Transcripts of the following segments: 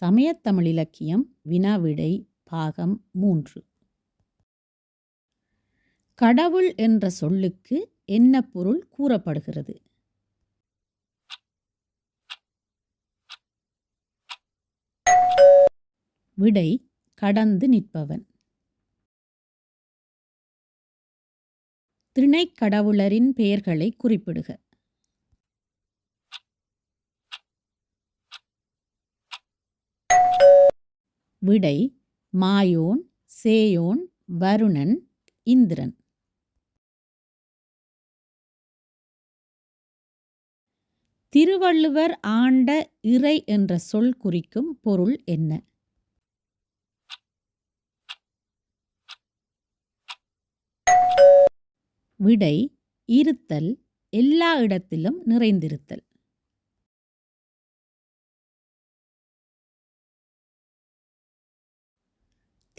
சமயத்தமிழ் இலக்கியம் வினாவிடை பாகம் மூன்று. கடவுள் என்ற சொல்லுக்கு என்ன பொருள் கூறப்படுகிறது? விடை கடந்து நிற்பவன். திணைக்கடவுளரின் பெயர்களை குறிப்பிடுக. விடை மாயோன் சேயோன் வருணன் இந்திரன். திருவள்ளுவர் ஆண்ட இறை என்ற சொல் குறிக்கும் பொருள் என்ன? விடை இருத்தல் எல்லா இடத்திலும் நிறைந்திருத்தல்.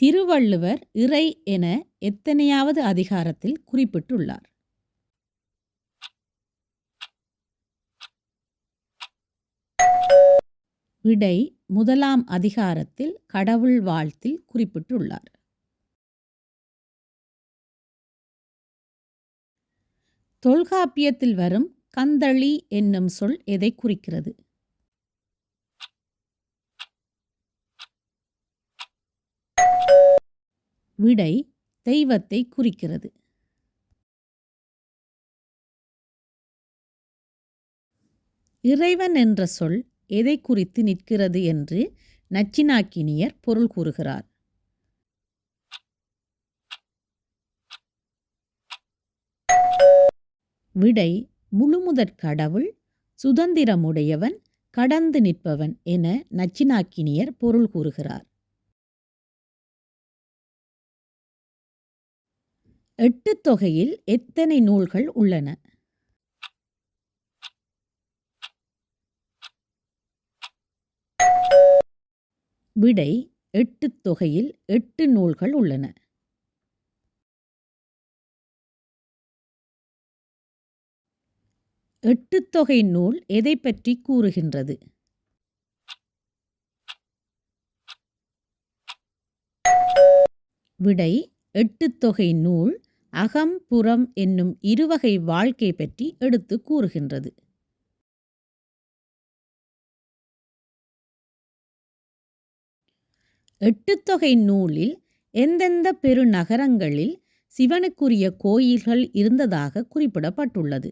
திருவள்ளுவர் இறை என எத்தனையாவது அதிகாரத்தில் குறிப்பிட்டுள்ளார்? விடை முதலாம் அதிகாரத்தில் கடவுள் வாழ்த்தில் குறிப்பிட்டுள்ளார். தொல்காப்பியத்தில் வரும் கந்தளி என்னும் சொல் எதை குறிக்கிறது? விடை தெய்வத்தை குறிக்கிறது. இறைவன் என்ற சொல் எதை குறித்து நிற்கிறது என்று நச்சினாக்கினியர் பொருள் கூறுகிறார். விடை முழுமுதற் கடவுள் சுதந்திரமுடையவன் கடந்து நிற்பவன் என நச்சினாக்கினியர் பொருள் கூறுகிறார். எட்டு தொகையில் எத்தனை நூல்கள் உள்ளன? விடை எட்டு தொகையில் எட்டு நூல்கள் உள்ளன. எட்டு தொகை நூல் எதை பற்றி கூறுகின்றது? விடை எட்டு தொகை நூல் அகம் புறம் என்னும் இருவகை வாழ்க்கை பற்றி எடுத்து கூறுகின்றது. எட்டுத்தொகை நூலில் எந்தெந்த பெருநகரங்களில் சிவனுக்குரிய கோயில்கள் இருந்ததாக குறிப்பிடப்பட்டுள்ளது.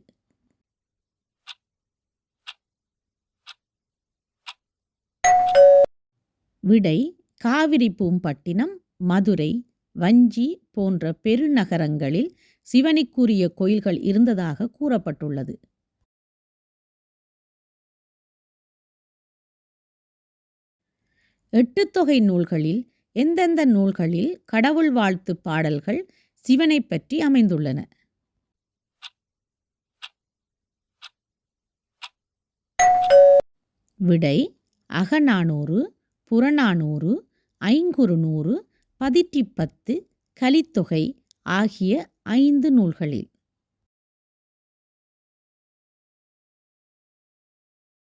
விடை காவிரி பூம்பட்டினம் மதுரை வஞ்சி போன்ற பெருநகரங்களில் சிவனுக்குரிய கோயில்கள் இருந்ததாக கூறப்பட்டுள்ளது. எட்டுத்தொகை நூல்களில் எந்தெந்த நூல்களில் கடவுள் வாழ்த்து பாடல்கள் சிவனை பற்றி அமைந்துள்ளன? விடை அகநானூறு புறநானூறு ஐங்குறுநூறு பதிற்றிப்பத்து கலித்தொகை ஆகிய ஐந்து நூல்களில்.